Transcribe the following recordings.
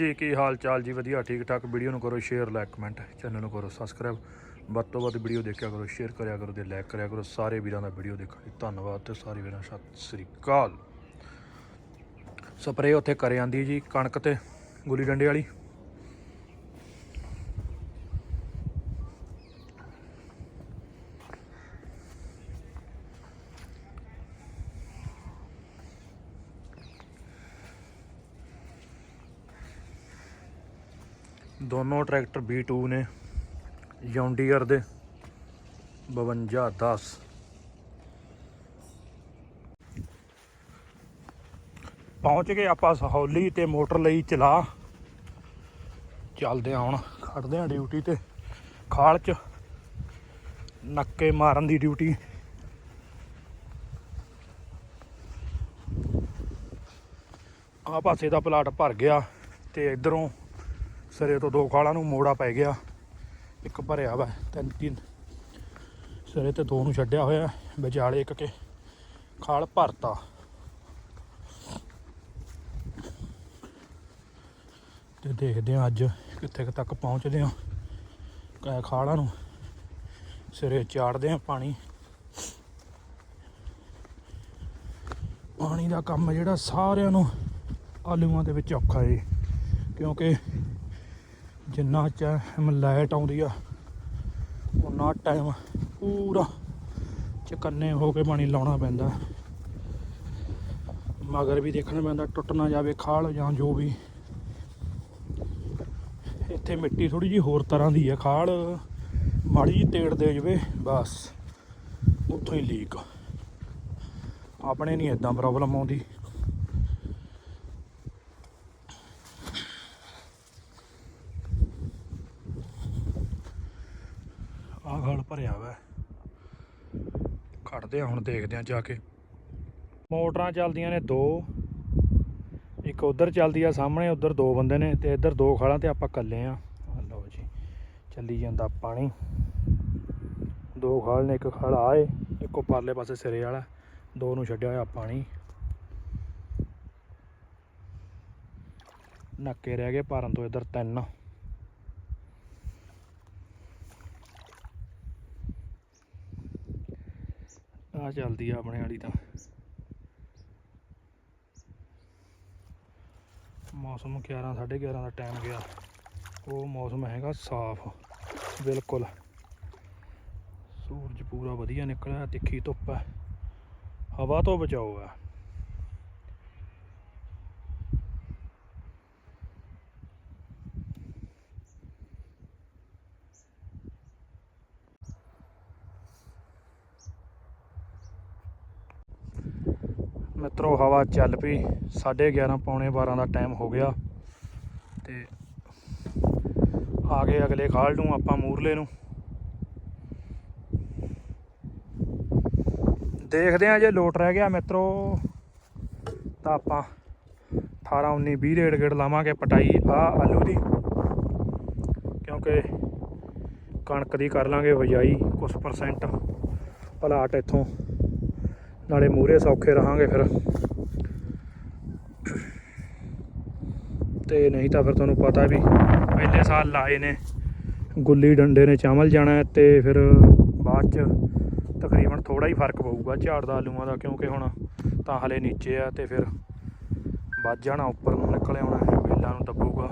ਜੀ, ਕੀ ਹਾਲ ਚਾਲ ਜੀ? ਵਧੀਆ, ਠੀਕ ਠਾਕ। ਵੀਡੀਓ ਨੂੰ ਕਰੋ ਸ਼ੇਅਰ ਲਾਈਕ ਕਮੈਂਟ ਚੈਨਲ ਨੂੰ ਕਰੋ ਸਬਸਕ੍ਰਾਈਬ ਵੱਧ ਤੋਂ ਵੱਧ ਵੀਡੀਓ ਦੇਖਿਆ ਕਰੋ ਸ਼ੇਅਰ ਕਰਿਆ ਕਰੋ ਤੇ ਲਾਈਕ ਕਰਿਆ ਕਰੋ। ਸਾਰੇ ਵੀਰਾਂ ਦਾ ਵੀਡੀਓ ਦੇਖਣ ਲਈ ਧੰਨਵਾਦ ਤੇ ਸਾਰੇ ਵੀਰਾਂ ਸਤਿ ਸ੍ਰੀ ਅਕਾਲ। ਸਪਰੇਅ ਉੱਥੇ ਕਰੇ ਆਂਦੀ ਜੀ, ਕਣਕ ਤੇ ਗੁੱਲੀ ਡੰਡੇ ਵਾਲੀ। ਦੋਨੋਂ ਟਰੈਕਟਰ B2 ਨੇ ਜੌਂਡੀਅਰ ਦੇ 5210 ਪਹੁੰਚ ਗਏ ਆਪਾਂ ਸਹੌਲੀ ਤੇ ਮੋਟਰ ਲਈ ਚਲਾ। ਚੱਲਦੇ ਹਾਂ ਹੁਣ ਖੜਦੇ ਹਾਂ ਡਿਊਟੀ ਤੇ। ਖਾਲ ਚ ਨੱਕੇ ਮਾਰਨ ਦੀ ਡਿਊਟੀ ਆ ਪਾਸੇ ਦਾ ਪਲਾਟ ਭਰ ਗਿਆ ਤੇ ਇਧਰੋਂ ਸਿਰੇ ਤੋਂ ਦੋ ਖਾਲਾਂ ਨੂੰ ਮੋੜਾ ਪੈ ਗਿਆ, ਇੱਕ ਭਰਿਆ ਵਾ, ਤਿੰਨ ਤਿੰਨ। ਸਿਰੇ ਤੇ ਦੋ ਨੂੰ ਛੱਡਿਆ ਹੋਇਆ, ਵਿਚਾਲੇ ਇੱਕ ਕੇ ਖਾਲ ਭਰਤਾ। ਤੇ ਦੇਖਦੇ ਆ ਅੱਜ ਕਿੱਥੇ ਤੱਕ ਪਹੁੰਚਦੇ ਆ ਕਾ ਖਾਲਾਂ ਨੂੰ ਸਿਰੇ ਚਾੜਦੇ ਆ ਪਾਣੀ। ਪਾਣੀ ਦਾ ਕੰਮ ਜਿਹੜਾ ਸਾਰਿਆਂ ਨੂੰ ਆਲੂਆਂ ਦੇ ਵਿੱਚ ਔਖਾ ਏ, ਕਿਉਂਕਿ ਜਿੰਨਾ ਟਾਈਮ ਲਾਈਟ ਆਉਂਦੀ ਆ ਉਨਾ ਟਾਈਮ ਪੂਰਾ ਚਕੰਨੇ ਹੋ ਕੇ ਪਾਣੀ ਲਾਉਣਾ ਪੈਂਦਾ। ਮਗਰ ਵੀ ਦੇਖਣਾ ਪੈਂਦਾ ਟੁੱਟ ਨਾ ਜਾਵੇ, ਖਾਲ ਜਾਂ ਜੋ ਵੀ। ਇੱਥੇ ਮਿੱਟੀ ਥੋੜੀ ਜੀ ਹੋਰ ਤਰ੍ਹਾਂ ਦੀ ਆ, ਖਾਲ ਮਾੜੀ ਜੀ ਤੇੜ ਦੇ ਜਵੇ, ਬਸ। ਉੱਥੋਂ ਹੀ ਲੀਕ ਆਪਣੇ ਨਹੀਂ ਇਦਾਂ ਪ੍ਰੋਬਲਮ ਆਉਂਦੀ ਆਹ ਗਲ ਭਰਿਆ ਵਾ ਖੜਦੇ ਆ, ਹੁਣ ਦੇਖਦੇ ਆ ਜਾ ਕੇ। ਮੋਟਰਾਂ ਚੱਲਦੀਆਂ ਨੇ ਦੋ। ਇੱਕ ਉਧਰ ਚੱਲਦੀ ਆ ਸਾਹਮਣੇ, ਉਧਰ ਦੋ ਬੰਦੇ ਨੇ ਤੇ ਇੱਧਰ ਦੋ ਖਾਲਾਂ ਤੇ ਆਪਾਂ ਇਕੱਲੇ ਆ। ਲਓ ਜੀ, ਚੱਲੀ ਜਾਂਦਾ ਪਾਣੀ। ਦੋ ਖਾਲ ਨੇ, ਇੱਕ ਖਾਲ ਆਏ ਇੱਕੋ ਪਰਲੇ ਪਾਸੇ ਸਿਰੇ ਵਾਲਾ, ਦੋ ਨੂੰ ਛੱਡਿਆ ਹੋਇਆ ਪਾਣੀ। ਨੱਕੇ ਰਹਿ ਗਏ ਭਰਨ ਤੋਂ ਇੱਧਰ ਤਿੰਨ। ਆ ਚੱਲਦੀ ਆ ਆਪਣੇ ਵਾਲੀ ਤਾਂ। ਮੌਸਮ 11 11:30 ਦਾ ਟਾਈਮ ਗਿਆ। ਉਹ ਮੌਸਮ ਹੈਗਾ ਸਾਫ਼, ਬਿਲਕੁਲ। ਸੂਰਜ ਪੂਰਾ ਵਧੀਆ ਨਿਕਲਿਆ, ਤਿੱਖੀ ਧੁੱਪ ਹੈ। ਹਵਾ ਤੋਂ ਬਚਾਓ ਹੈ। ਮਿੱਤਰੋ, ਹਵਾ ਚੱਲ ਪਈ। 11:30 ਪੌਣੇ 12 ਦਾ ਟਾਈਮ ਹੋ ਗਿਆ। ਤੇ ਆ ਗਏ ਅਗਲੇ ਖਾਲ ਨੂੰ, ਆਪਾਂ ਮੂਰਲੇ ਨੂੰ। ਦੇਖਦੇ ਆ ਜੇ ਲੋਟ ਰਹਿ ਗਿਆ ਮਿੱਤਰੋ, ਤਾਂ ਆਪਾਂ 18 19 20 ਰੇਡ ਗੇੜ ਲਾਵਾਂਗੇ ਪਟਾਈ ਆ ਆਲੂ ਦੀ। ਕਿਉਂਕਿ ਕਣਕ ਦੀ ਕਰ ਲਾਂਗੇ ਵਜਾਈ ਕੁਝ ਪਰਸੈਂਟ ਪਲਾਟ ਇੱਥੋਂ ਨਾਲੇ ਮੂਰੇ ਸੌਖੇ ਰਹਾਂਗੇ ਫਿਰ। ਤੇ ਨਹੀਂ ਤਾਂ ਫਿਰ ਤੁਹਾਨੂੰ ਪਤਾ ਵੀ ਪਹਿਲੇ ਸਾਲ ਲਾਏ ਨੇ, ਗੁੱਲੀ ਡੰਡੇ ਨੇ ਚਾਵਲ ਜਾਣਾ ਹੈ ਤੇ ਫਿਰ ਬਾਅਦ ਚ ਤਕਰੀਬਨ ਥੋੜਾ ਹੀ ਫ਼ਰਕ ਪਊਗਾ ਝਾੜ ਦਾ ਆਲੂਆਂ ਦਾ, ਕਿਉਂਕਿ ਹੁਣ ਤਾਂ ਹਲੇ ਨੀਚੇ ਆ ਤੇ ਫਿਰ ਵੱਜ ਜਾਣਾ, ਉੱਪਰ ਨੂੰ ਨਿਕਲ ਆਉਣਾ ਵੇਲਾਂ ਨੂੰ ਦੱਬੂਗਾ।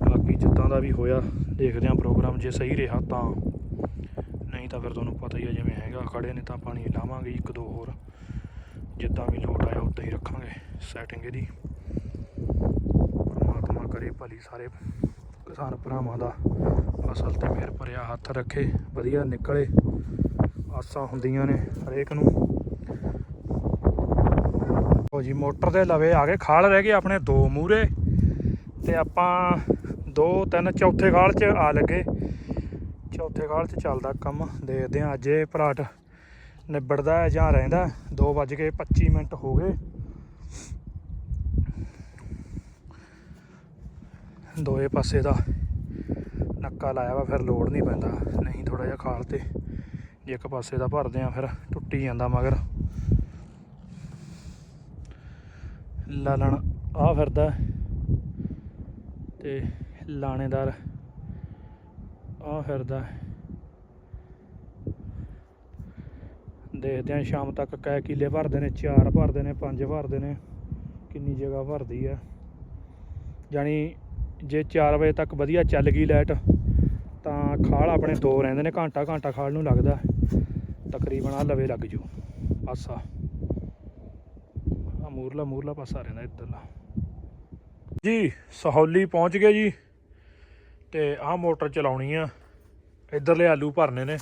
ਬਾਕੀ ਜਿੱਦਾਂ ਦਾ ਵੀ ਹੋਇਆ, ਦੇਖਦੇ ਹਾਂ ਪ੍ਰੋਗਰਾਮ ਜੇ ਸਹੀ ਰਿਹਾ ਤਾਂ। ਤਾਂ ਫਿਰ ਤੁਹਾਨੂੰ ਪਤਾ ਹੀ ਆ, ਜਿਵੇਂ ਹੈਗਾ ਖੜੇ ਨੇ ਤਾਂ ਪਾਣੀ ਲਾਵਾਂਗੇ, ਇੱਕ ਦੋ ਹੋਰ। ਜਿੱਦਾਂ ਵੀ ਲੋਟ ਆਇਆ ਉਦਾਂ ਹੀ ਰੱਖਾਂਗੇ ਸੈਟਿੰਗ ਇਹਦੀ। ਪਰਮਾਤਮਾ ਕਰੇ ਭਲੀ ਸਾਰੇ ਕਿਸਾਨ ਭਰਾਵਾਂ ਦਾ। ਫਸਲ ਤੇ ਮਿਹਰ ਭਰਿਆ ਹੱਥ ਰੱਖੇ, ਵਧੀਆ ਨਿਕਲੇ। ਆਸਾਂ ਹੁੰਦੀਆਂ ਨੇ ਹਰੇਕ ਨੂੰ। ਉਹ ਜੀ, ਮੋਟਰ ਦੇ ਲਵੇ ਆ ਗਏ, ਖਾਲ ਰਹਿ ਗਏ ਆਪਣੇ ਦੋ ਮੂਰੇ ਤੇ ਆਪਾਂ ਦੋ ਤਿੰਨ ਚੌਥੇ ਖਾਲ 'ਚ ਆ ਲੱਗੇ। ਚੌਥੇ ਖਾਲ 'ਚ ਚੱਲਦਾ ਕੰਮ, ਦੇਖਦੇ ਹਾਂ ਅੱਜ ਇਹ ਪਲਾਟ ਨਿਬੜਦਾ ਹੈ ਜਾਂ ਰਹਿੰਦਾ 2:25 ਮਿੰਟ ਹੋ ਗਏ। ਦੋਏ ਪਾਸੇ ਦਾ ਨੱਕਾ ਲਾਇਆ ਵਾ, ਫਿਰ ਲੋਡ ਨਹੀਂ ਪੈਂਦਾ। ਨਹੀਂ ਥੋੜਾ ਜਿਹਾ ਖਾਲ ਤੇ ਜੇ ਇੱਕ ਪਾਸੇ ਦਾ ਭਰਦੇ ਆ ਫਿਰ ਟੁੱਟੀ ਜਾਂਦਾ ਮਗਰ। ਲਾਲਣ ਆ ਫਿਰਦਾ ਤੇ ਲਾਣੇਦਾਰ ਆ ਫਿਰਦਾ ਦੇਖਦੇ ਆ ਸ਼ਾਮ ਤੱਕ ਕੈ ਕਿੱਲੇ ਭਰਦੇ ਨੇ, ਚਾਰ ਭਰਦੇ ਨੇ, ਪੰਜ ਭਰਦੇ ਨੇ, ਕਿੰਨੀ ਜਗ੍ਹਾ ਭਰਦੀ ਆ। ਜਾਣੀ ਜੇ 4 ਵਜੇ ਤੱਕ ਵਧੀਆ ਚੱਲ ਗਈ ਲਾਈਟ, ਤਾਂ ਖਾਲ ਆਪਣੇ ਦੋ ਰਹਿੰਦੇ ਨੇ, ਘੰਟਾ ਘੰਟਾ ਖਾਲ ਨੂੰ ਲੱਗਦਾ। ਤਕਰੀਬਨ ਆ ਲਵੇ ਲੱਗ ਜੂ, ਪਾਸਾ। ਆ ਮੂਰਲਾ ਮੂਰਲਾ ਪਾਸਾ ਰਹਿੰਦਾ ਇੱਧਰਲਾ। ਜੀ, ਸਹੌਲੀ ਪਹੁੰਚ ਗਏ ਜੀ। ਤੇ ਆਹ ਮੋਟਰ ਚਲਾਉਣੀ ਆ। ਇੱਧਰਲੇ ਆਲੂ ਭਰਨੇ ਨੇ।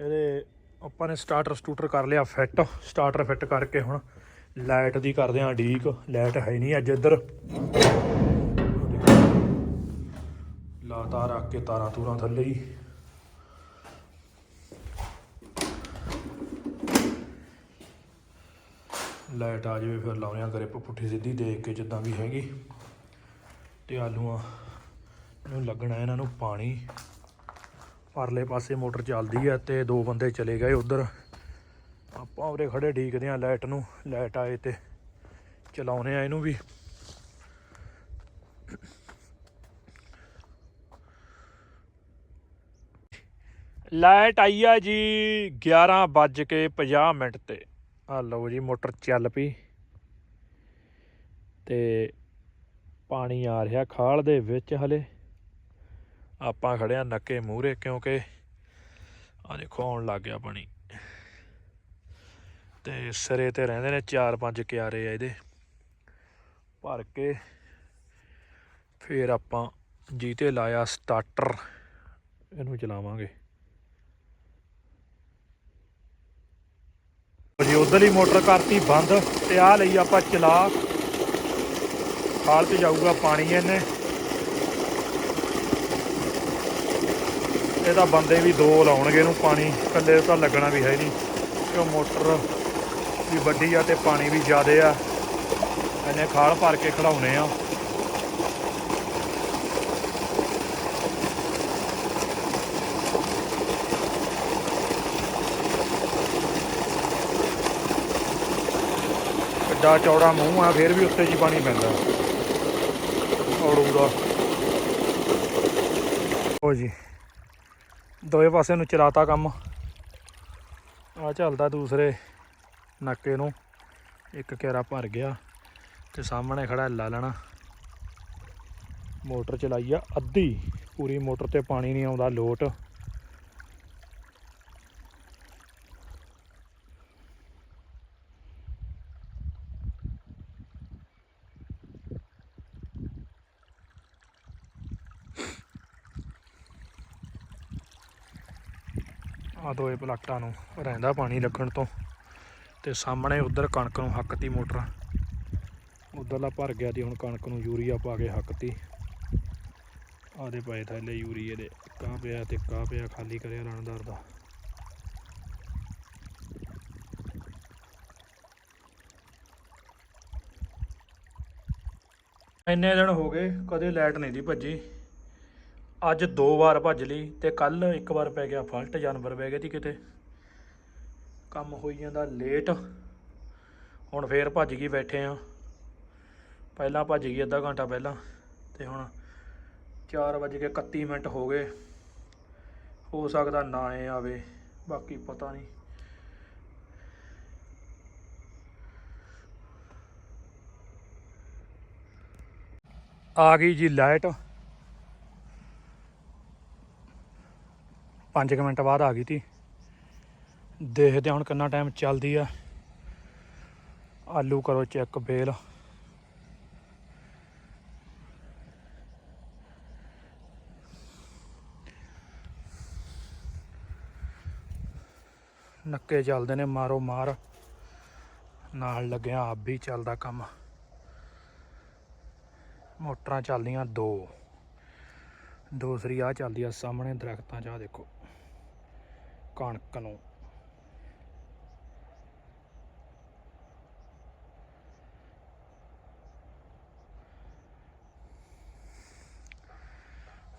ਇਹਦੇ ਆਪਾਂ ਨੇ ਸਟਾਰਟਰ ਸਟੂਟਰ ਕਰ ਲਿਆ ਫਿੱਟ ਸਟਾਰਟਰ ਫਿੱਟ ਕਰਕੇ ਹੁਣ ਲਾਈਟ ਦੀ ਕਰਦੇ ਆ ਢੀਕ ਲਾਈਟ ਹੈ ਨਹੀਂ ਅੱਜ ਇੱਧਰ। ਲਾ ਤਾਰ ਰੱਖ ਕੇ ਤਾਰਾਂ ਤੂਰਾਂ ਥੱਲੇ ਹੀ। ਲਾਈਟ ਆ ਜਾਵੇ ਫਿਰ ਲਾਉਣਿਆ ਕਰੇ ਪੁੱਠੀ ਸਿੱਧੀ ਦੇਖ ਕੇ ਜਿੱਦਾਂ ਵੀ ਹੈਗੀ। ਤੇ ਆਲੂਆਂ ਨੂੰ ਲੱਗਣਾ ਇਹਨਾਂ ਨੂੰ ਪਾਣੀ। ਪਰਲੇ ਪਾਸੇ ਮੋਟਰ ਚੱਲਦੀ ਹੈ ਤੇ ਦੋ ਬੰਦੇ ਚਲੇ ਗਏ ਉਧਰ। ਆਪਾਂ ਉਰੇ ਖੜੇ ਢੀਕਦੇ ਆ ਲਾਈਟ ਨੂੰ। ਲਾਈਟ ਆਏ ਤੇ ਚਲਾਉਨੇ ਆ ਇਹਨੂੰ ਵੀ। ਲਾਈਟ ਆਈ ਆ ਜੀ 11 ਵੱਜ ਕੇ 50 ਮਿੰਟ ਤੇ। ਆ ਲਓ ਜੀ ਮੋਟਰ ਚੱਲ ਪਈ। ਤੇ ਪਾਣੀ ਆ ਰਿਹਾ ਖਾਲ ਦੇ ਵਿੱਚ ਹਲੇ। ਆਪਾਂ ਖੜਿਆ ਨੱਕੇ ਮੂਹਰੇ ਕਿਉਂਕਿ ਆ ਦੇਖੋ, ਆਉਣ ਲੱਗ ਗਿਆ ਪਾਣੀ। ਤੇ ਸਿਰੇ ਤੇ ਰਹਿੰਦੇ ਨੇ 4-5 ਕਿਆਰੇ ਆ ਇਹਦੇ। ਭਰ ਕੇ ਫਿਰ ਆਪਾਂ ਜੀਤੇ ਲਾਇਆ ਸਟਾਰਟਰ ਇਹਨੂੰ ਚਲਾਵਾਂਗੇ। ਜੀ, ਉਧਰਲੀ ਮੋਟਰ ਕਰਤੀ ਬੰਦ ਤੇ ਆ ਲਈ ਆਪਾਂ ਚਲਾ। ਖਾਲ ਤੇ ਜਾਊਗਾ ਪਾਣੀ ਇਹਨੇ। ਇਹ ਤਾਂ ਬੰਦੇ ਵੀ ਦੋ ਲਾਉਣਗੇ ਇਹਨੂੰ ਪਾਣੀ, ਇਕੱਲੇ ਤਾਂ ਲੱਗਣਾ ਵੀ ਹੈ ਨਹੀਂ। ਕਿਉਂ ਮੋਟਰ ਵੀ ਵੱਡੀ ਆ ਤੇ ਪਾਣੀ ਵੀ ਜ਼ਿਆਦੇ ਆ। ਇਹਨੇ ਖਾਲ ਭਰ ਕੇ ਖੜਾਉਣੇ ਆ। ਕਿੱਡਾ ਚੌੜਾ ਮੂੰਹ ਆ, ਫਿਰ ਵੀ ਉੱਤੇ ਜੀ ਪਾਣੀ ਪੈਂਦਾ। ਔੜੂ ਦਾ ਹੋ ਜੀ। ਦੋਵੇਂ ਪਾਸੇ ਨੂੰ ਚਲਾਤਾ ਕੰਮ। ਆ ਚੱਲਦਾ ਦੂਸਰੇ ਨਾਕੇ ਨੂੰ। ਇੱਕ ਕੇਰਾ ਭਰ ਗਿਆ ਤੇ ਸਾਹਮਣੇ ਖੜਾ ਲਾ ਲੈਣਾ। ਮੋਟਰ ਚਲਾਈ ਆ ਅੱਧੀ। ਪੂਰੀ ਮੋਟਰ ਤੇ ਪਾਣੀ ਨਹੀਂ ਆਉਂਦਾ, ਲੋਟ। ਆ ਦੋਏ ਪਲਾਟਾਂ ਨੂੰ ਰਹਿੰਦਾ ਪਾਣੀ ਲੱਗਣ ਤੋਂ। ਤੇ ਸਾਹਮਣੇ ਉਧਰ ਕਣਕ ਨੂੰ ਹੱਕਤੀ ਮੋਟਰ। ਉਧਰਲਾ ਭਰ ਗਿਆ ਦੀ ਹੁਣ ਕਣਕ ਨੂੰ ਯੂਰੀਆ ਪਾ ਕੇ ਹੱਕਤੀ। ਆਦੇ ਪਏ ਥੱਲੇ ਯੂਰੀਏ ਦੇ। ਕਾਂ ਪਿਆ ਤੇ ਕਾ ਪਿਆ ਖਾਲੀ ਕਰਿਆ ਰਣਦਾਰ ਦਾ। ਇੰਨੇ ਦਿਨ ਹੋ ਗਏ, ਕਦੇ ਲਾਈਟ ਨਹੀਂ ਦੀ ਭੱਜੀ। ਅੱਜ ਦੋ ਵਾਰ ਭੱਜ ਲਈ ਤੇ ਕੱਲ ਇੱਕ ਵਾਰ ਪੈ ਗਿਆ ਫਲਟ, ਜਾਨਵਰ ਪੈ ਗਏ ਸੀ ਕਿਤੇ। ਕੰਮ ਹੋਈ ਜਾਂਦਾ ਲੇਟ ਹੁਣ ਫੇਰ ਭੱਜ ਗਈ, ਬੈਠੇ ਆ। ਪਹਿਲਾਂ ਭੱਜ ਗਈ ਅੱਧਾ ਘੰਟਾ ਪਹਿਲਾਂ ਤੇ ਹੁਣ 4 ਵਜੇ ਕੇ 31 ਮਿੰਟ ਹੋ ਗਏ। ਹੋ ਸਕਦਾ ਨਾ ਇਹ ਆਵੇ, ਬਾਕੀ ਪਤਾ ਨਹੀਂ। ਆ ਗਈ ਜੀ ਲਾਈਟ 5 ਮਿੰਟ ਬਾਅਦ ਆ ਗਈ ਤੀ। ਦੇਖਦੇ ਹੁਣ ਕਿੰਨਾ ਟਾਈਮ ਚੱਲਦੀ ਆ। ਆਲੂ ਕਰੋ ਚੈੱਕ ਬੇਲ। ਨੱਕੇ ਚੱਲਦੇ ਨੇ ਮਾਰੋ ਮਾਰ। ਨਾਲ ਲੱਗਿਆ ਆਪ ਵੀ ਚੱਲਦਾ ਕੰਮ। ਮੋਟਰਾਂ ਚੱਲਦੀਆਂ ਦੋ। ਦੂਸਰੀ ਆ ਚੱਲਦੀ ਆ ਸਾਹਮਣੇ ਦਰਖਤਾਂ 'ਚ ਆ ਦੇਖੋ। ਕਣਕ ਨੂੰ।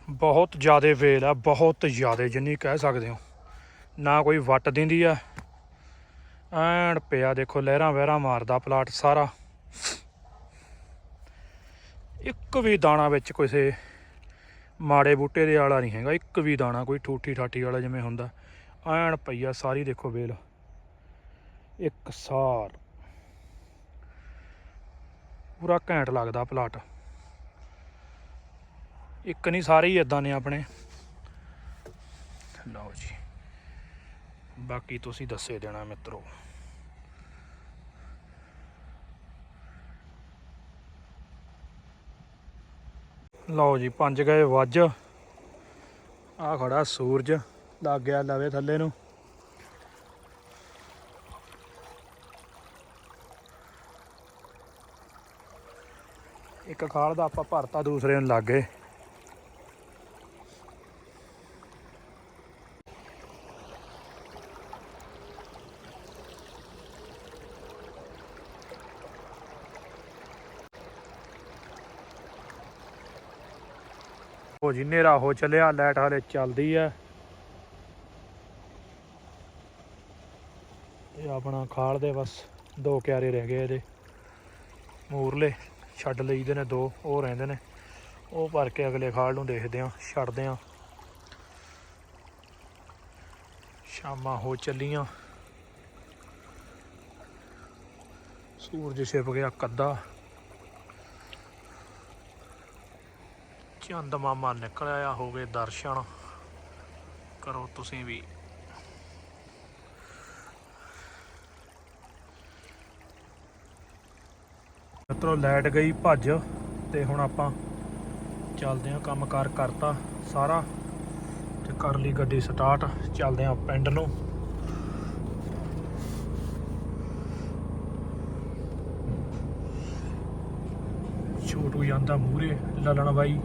ਬਹੁਤ ਜ਼ਿਆਦਾ ਵੇਲ ਆ, ਬਹੁਤ ਜ਼ਿਆਦਾ ਜਿੰਨੀ ਕਹਿ ਸਕਦੇ ਹੋ। ਨਾ ਕੋਈ ਵੱਟ ਦਿੰਦੀ ਆ। ਐਨ ਪਿਆ ਦੇਖੋ, ਲਹਿਰਾਂ ਵਹਿਰਾਂ ਮਾਰਦਾ ਪਲਾਟ ਸਾਰਾ। ਇੱਕ ਵੀ ਦਾਣਾ ਵਿੱਚ ਕਿਸੇ ਮਾੜੇ ਬੂਟੇ ਦੇ ਆਲਾ ਨਹੀਂ ਹੈਗਾ। ਇੱਕ ਵੀ ਦਾਣਾ ਕੋਈ ਠੂਠੀ ਠਾਠੀ ਵਾਲਾ ਜਿਵੇਂ ਹੁੰਦਾ। ਐਨ ਪਈਆ ਸਾਰੀ ਦੇਖੋ ਵੇਲ। ਇੱਕ ਸਾਰ। ਪੂਰਾ ਘੈਂਟ ਲੱਗਦਾ ਪਲਾਟ। ਇੱਕ ਨਹੀਂ, ਸਾਰੇ ਹੀ ਇਦਾਂ ਨੇ ਆਪਣੇ। ਲਓ ਜੀ। ਬਾਕੀ ਤੁਸੀਂ ਦੱਸੇ ਦੇਣਾ ਮਿੱਤਰੋ। ਲਓ ਜੀ, ਪੰਜ ਗਏ ਵੱਜ। ਆ ਖੜਾ ਸੂਰਜ। ਲੱਗ ਗਿਆ ਲਵੇ ਥੱਲੇ ਨੂੰ। ਇੱਕ ਖਾਲ ਦਾ ਆਪਾਂ ਭਰਤਾ ਦੂਸਰੇ ਨੂੰ ਲੱਗ ਗਏ। ਹੋ ਜੀ, ਹਨੇਰਾ ਹੋ ਚੱਲਿਆ, ਲਾਈਟ ਹਾਲੇ ਚੱਲਦੀ ਐ ਇਹ ਆਪਣਾ ਖਾਲ ਦੇ ਬਸ ਦੋ ਕਿਆਰੇ ਰਹਿ ਗਏ ਇਹਦੇ। ਮੂਰਲੇ ਛੱਡ ਲਈਦੇ ਨੇ ਦੋ, ਉਹ ਰਹਿੰਦੇ ਨੇ। ਉਹ ਭਰ ਕੇ ਅਗਲੇ ਖਾਲ ਨੂੰ ਦੇਖਦੇ ਆ ਛੱਡਦੇ ਆ ਸ਼ਾਮਾਂ ਹੋ ਚੱਲੀਆਂ। ਸੂਰਜ ਛਿਪ ਗਿਆ ਕੱਦਾ। ਚੰਦ ਮਾਮਾ ਨਿਕਲ ਆਇਆ ਹੋ ਗਏ ਦਰਸ਼ਨ। ਕਰੋ ਤੁਸੀਂ ਵੀ। ਮਿੱਤਰੋ, ਲਾਈਟ ਗਈ ਭੱਜ ਤੇ ਹੁਣ ਆਪਾਂ ਚੱਲਦੇ ਆਂ ਕੰਮਕਾਰ ਕਰਤਾ ਸਾਰਾ ਤੇ ਕਰ ਲਈ ਗੱਡੀ ਸਟਾਰਟ ਚੱਲਦੇ ਹਾਂ ਪਿੰਡ ਨੂੰ। ਛੋਟੂ ਜਾਂਦਾ ਮੂਰੇ ਲਲਣ ਬਾਈ,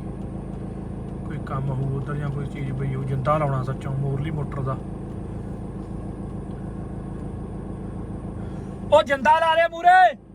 ਕੋਈ ਕੰਮ ਹੋਊ ਉਧਰ ਜਾਂ ਕੋਈ ਚੀਜ਼ ਬਈ ਉਹ ਜਿੰਦਾ ਲਾਉਣਾ ਸੱਚੋਂ, ਮੋਰਲੀ ਮੋਟਰ ਦਾ। ਉਹ ਜਿੰਦਾ ਲਾ ਦੇ ਮੂਰੇ